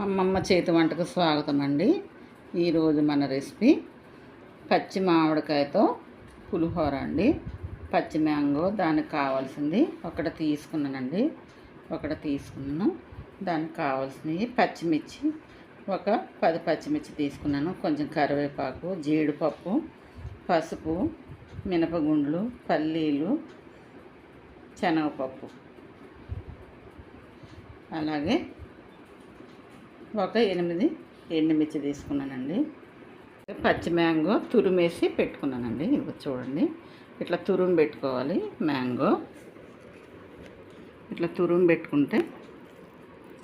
అమ్మమ్మ చేతి వంటకు స్వాగతం అండి ఈరోజు మన రెసిపీ పచ్చి మామిడికాయతో పులిహోర అండి. పచ్చి మ్యాంగో దానికి కావాల్సింది ఒకటి తీసుకున్నానండి. ఒకటి తీసుకున్నాను. దానికి కావాల్సినవి పచ్చిమిర్చి ఒక పది పచ్చిమిర్చి తీసుకున్నాను. కొంచెం కరివేపాకు జీడిపప్పు పసుపు మినపగుండ్లు పల్లీలు శనగపప్పు. అలాగే ఒక ఎనిమిది ఎండుమిర్చి తీసుకున్నానండి. పచ్చి మ్యాంగో తురుమేసి పెట్టుకున్నానండి. ఇవి చూడండి. ఇట్లా తురుము పెట్టుకోవాలి మ్యాంగో. ఇట్లా తురుము పెట్టుకుంటే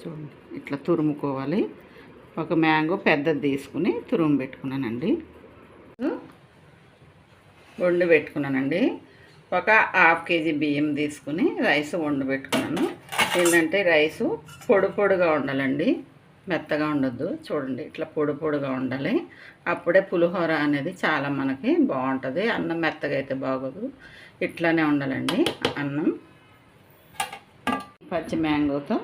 చూడండి. ఇట్లా తురుముకోవాలి. ఒక మ్యాంగో పెద్దది తీసుకుని తురుము పెట్టుకున్నానండి. వండి పెట్టుకున్నానండి. ఒక హాఫ్ కేజీ బియ్యం తీసుకుని రైస్ వండు పెట్టుకున్నాను. ఏంటంటే రైసు పొడి పొడిగా ఉండాలండి. మెత్తగా ఉండొద్దు. చూడండి ఇట్లా పొడి పొడిగా ఉండాలి. అప్పుడే పులిహోర అనేది చాలా మనకి బాగుంటుంది. అన్నం మెత్తగా అయితే బాగోదు. ఇట్లానే ఉండాలండి అన్నం. పచ్చి మ్యాంగోతో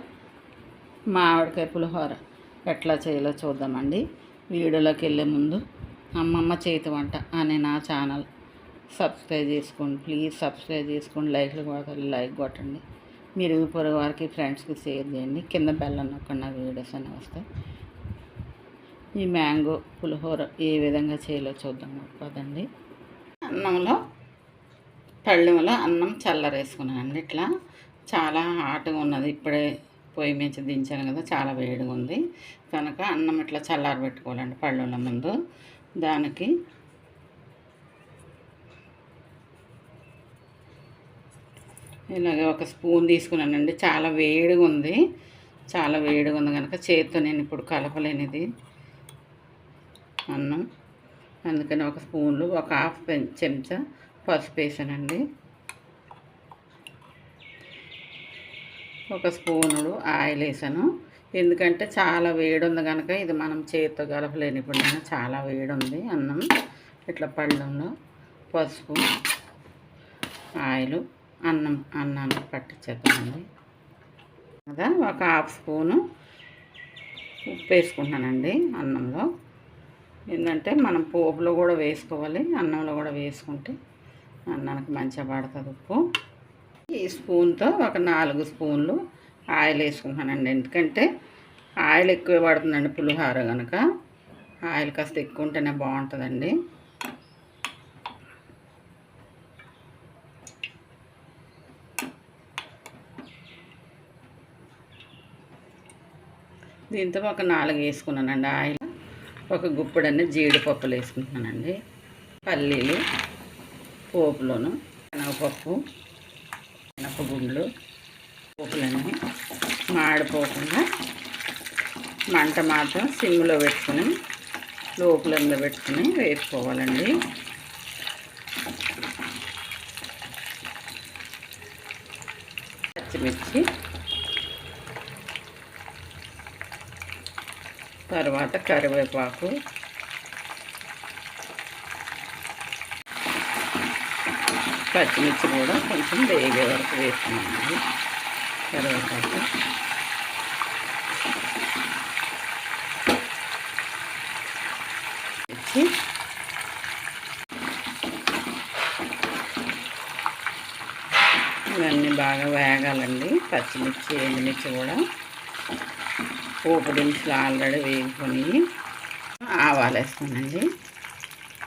మామిడికాయ పులిహోర ఎట్లా చేయాలో చూద్దామండి. వీడియోలోకి వెళ్ళే ముందు అమ్మమ్మ చేతి వంట అనే నా ఛానల్ సబ్స్క్రైబ్ చేసుకోండి. ప్లీజ్ సబ్స్క్రైబ్ చేసుకోండి. లైక్లు కొట్టాలి లైక్ కొట్టండి. మీరు పొరుగు వారికి ఫ్రెండ్స్కి షేర్ చేయండి. కింద బెల్లం నొక్కండి నాకు వీడియోస్ అని వస్తాయి. ఈ మ్యాంగో పులిహోర ఏ విధంగా చేయాలో చూద్దాం. పదండి. అన్నంలో పళ్ళెంలో అన్నం చల్లరేసుకున్నానండి ఇట్లా. చాలా హాట్గా ఉన్నది. ఇప్పుడే పొయ్యి మించి దించాను కదా చాలా వేడిగా ఉంది. కనుక అన్నం ఇట్లా చల్లారి పెట్టుకోవాలండి ముందు. దానికి ఇలాగే ఒక స్పూన్ తీసుకున్నానండి. చాలా వేడిగా ఉంది. చాలా వేడిగా ఉంది కనుక చేతితో నేను ఇప్పుడు కలపలేనిది అన్నం. అందుకని ఒక స్పూన్లు ఒక హాఫ్ చెంచా పసుపు వేసానండి. ఒక స్పూనుడు ఆయిల్ వేసాను. ఎందుకంటే చాలా వేడి ఉంది కనుక ఇది మనం చేతితో కలపలేని ఇప్పుడు నేను. చాలా వేడి ఉంది అన్నం. ఇట్లా పళ్ళంలో పసుపు ఆయిలు అన్నం అన్నాన్ని పట్టించేద్దామండి. కదా ఒక హాఫ్ స్పూను ఉప్పు వేసుకుంటున్నానండి అన్నంలో. ఏంటంటే మనం పోపులో కూడా వేసుకోవాలి అన్నంలో కూడా వేసుకుంటే అన్నానికి మంచిగా పడుతుంది ఉప్పు. ఈ స్పూన్తో ఒక నాలుగు స్పూన్లు ఆయిల్ వేసుకుంటున్నానండి. ఎందుకంటే ఆయిల్ ఎక్కువ పడుతుందండి పులిహోర కనుక ఆయిల్ కాస్త ఎక్కువ ఉంటేనే బాగుంటుందండి. దీంతో ఒక నాలుగు వేసుకున్నానండి ఆయిల్. ఒక గుప్పెడన్ని జీడిపప్పులు వేసుకుంటున్నానండి. పల్లీలు పోపులోను శనగపప్పు మినపగుండ్లు పోపులన్నీ మాడిపోకుండా మంట మాత్రం సిమ్లో పెట్టుకుని లోపలంలో పెట్టుకుని వేసుకోవాలండి పచ్చిమిర్చి తర్వాత కరివేపాకు. పచ్చిమిర్చి కూడా కొంచెం వేగే వరకు వేసుకున్నామండి కరివేపాకు. ఇవన్నీ బాగా వేగాలండి. పచ్చిమిర్చి ఎండుమిర్చి కూడా. పోపు దినుసులు ఆల్రెడీ వేసుకొని ఆవాలు వేస్తానండి.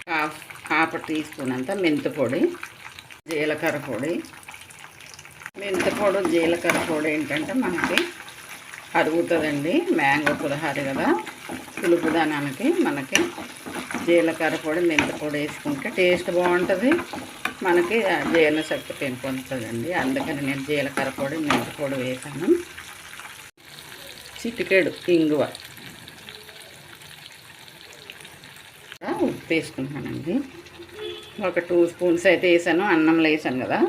హాఫ్ హాఫ్ టీ స్పూన్ అంతా మెంతిపొడి జీలకర్ర పొడి. మెంతిపొడి జీలకర్ర పొడి ఏంటంటే మనకి అరుగుతుందండి. మ్యాంగో పులిహార కదా. పులుపుదనానికి మనకి జీలకర్ర పొడి మెంతి పొడి వేసుకుంటే టేస్ట్ బాగుంటుంది. మనకి జీర్ణశక్తి పెంపొందుతుందండి. అందుకని నేను జీలకర్ర పొడి మెంతి పొడి వేసాను. చిటికాడు ఇంగువ. ఉప్పు వేసుకుంటున్నానండి. ఒక టూ స్పూన్స్ అయితే వేసాను అన్నంలో వేసాను కదా.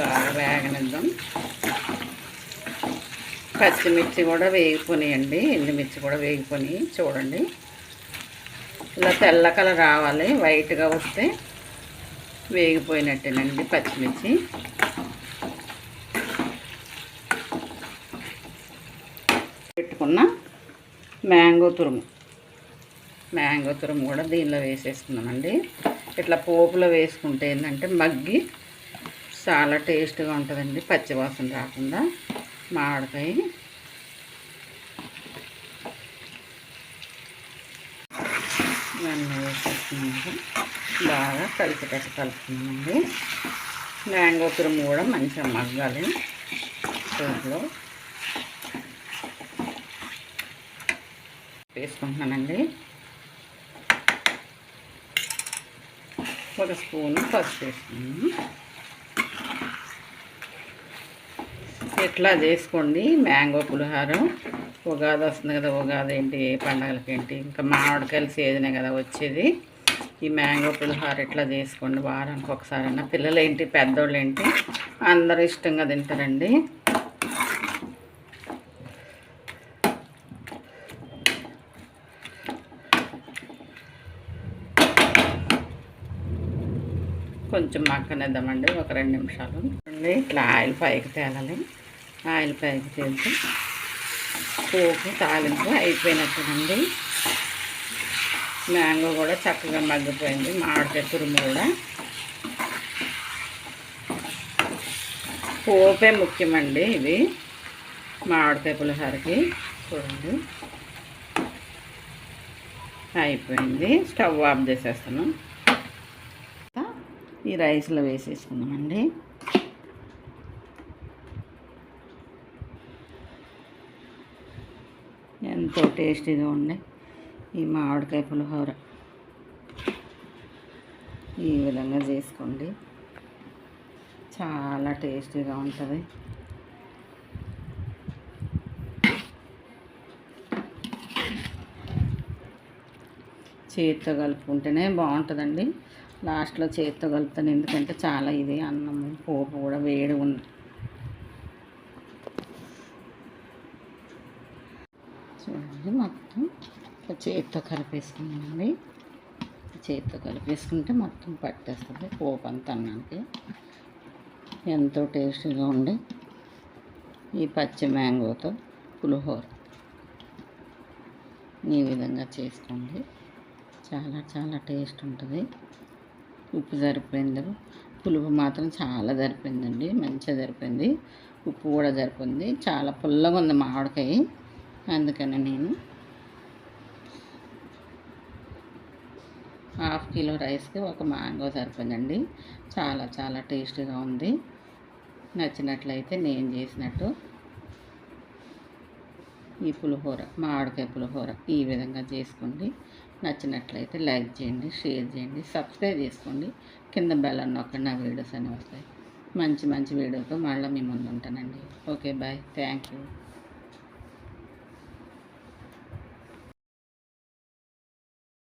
బాగా వేగనిద్దాం. పచ్చిమిర్చి కూడా వేగిపోయినాయండి ఎండుమిర్చి కూడా వేగిపోయి చూడండి. ఇలా తెల్ల కలర్ రావాలి వైట్గా వస్తే వేగిపోయినట్టేనండి పచ్చిమిర్చి. పెట్టుకున్న మ్యాంగో తురుము. మ్యాంగో తురుము కూడా దీనిలో వేసేసుకున్నామండి ఇట్లా పోపులో వేసుకుంటే ఏంటంటే మగ్గి చాలా టేస్ట్గా ఉంటుందండి. పచ్చివాసన రాకుండా మామిడికాయ. ఇవన్నీ వేసేసుకున్నాము బాగా కలిసేటట్టు కలుపుకున్నామండి మ్యాంగో తురుము కూడా మంచిగా మగ్గాలి. పోపులో వేసుకుంటున్నానండి. ఒక స్పూన్ పసుపు వేసుకున్నాను. ఇట్లా చేసుకోండి మ్యాంగో పులిహారం. ఉగాది వస్తుంది కదా ఉగాది ఏంటి ఏ పండగలకి ఏంటి? ఇంకా మామిడికాయలు సీజనే కదా వచ్చేది. ఈ మ్యాంగో పులిహార ఇట్లా చేసుకోండి వారానికి ఒకసారైనా. పిల్లలు ఏంటి పెద్దోళ్ళు ఏంటి అందరూ ఇష్టంగా తింటారండి. కొంచెం మక్కనిద్దామండి ఒక రెండు నిమిషాలు. అండి ఇట్లా ఆయిల్ పైకి తేలాలి. ఆయిల్ పైకి తేలితే పోపు తాలింపు అయిపోయినట్టునండి. మ్యాంగో కూడా చక్కగా మగ్గిపోయింది మామిడికాయ తురుము కూడా. పోపే ముఖ్యమండి ఇది మామిడికాయ పులిహోరకి. చూడండి. అయిపోయింది. స్టవ్ ఆఫ్ చేసేస్తాను ఈ రైస్లో వేసేసుకుందామండి. ఎంతో టేస్టీగా ఉండే ఈ మామిడికాయ పులిహోర. ఈ విధంగా చేసుకోండి. చాలా టేస్టీగా ఉంటుంది. చేతితో కలుపుకుంటేనే బాగుంటుందండి. లాస్ట్లో చేతితో కలుపుతాను. ఎందుకంటే చాలా ఇది అన్నం పోపు కూడా వేడి ఉంది చూడండి మొత్తం చేతితో కలిపేసుకున్నానండి. చేతితో కలిపేసుకుంటే మొత్తం పట్టేస్తుంది పోపు అంతా అన్నానికి ఎంతో టేస్టీగా ఉండి ఈ పచ్చి మ్యాంగోతో పులిహోర. ఈ విధంగా చేసుకోండి. చాలా చాలా టేస్ట్ ఉంటుంది. ఉప్పు సరిపోయింది. పులుపు మాత్రం చాలా సరిపోయిందండి. మంచిగా సరిపోయింది. ఉప్పు కూడా సరిపోయింది. చాలా పుల్లగా ఉంది మామిడికాయ. అందుకని నేను హాఫ్ కిలో రైస్కి ఒక మ్యాంగో సరిపోయిందండి. చాలా చాలా టేస్టీగా ఉంది. నచ్చినట్లయితే నేను చేసినట్టు ఈ పులిహోర మామిడికాయ పులిహోర ఈ విధంగా చేసుకోండి. నచ్చినట్లయితే లైక్ చేయండి షేర్ చేయండి సబ్స్క్రైబ్ చేసుకోండి. కింద బెల్ నొక్కండి నా వీడియోస్ అనేవి వస్తాయి. మంచి మంచి వీడియోతో మళ్ళీ మీ ముందు ఉంటానండి. Okay bye thank you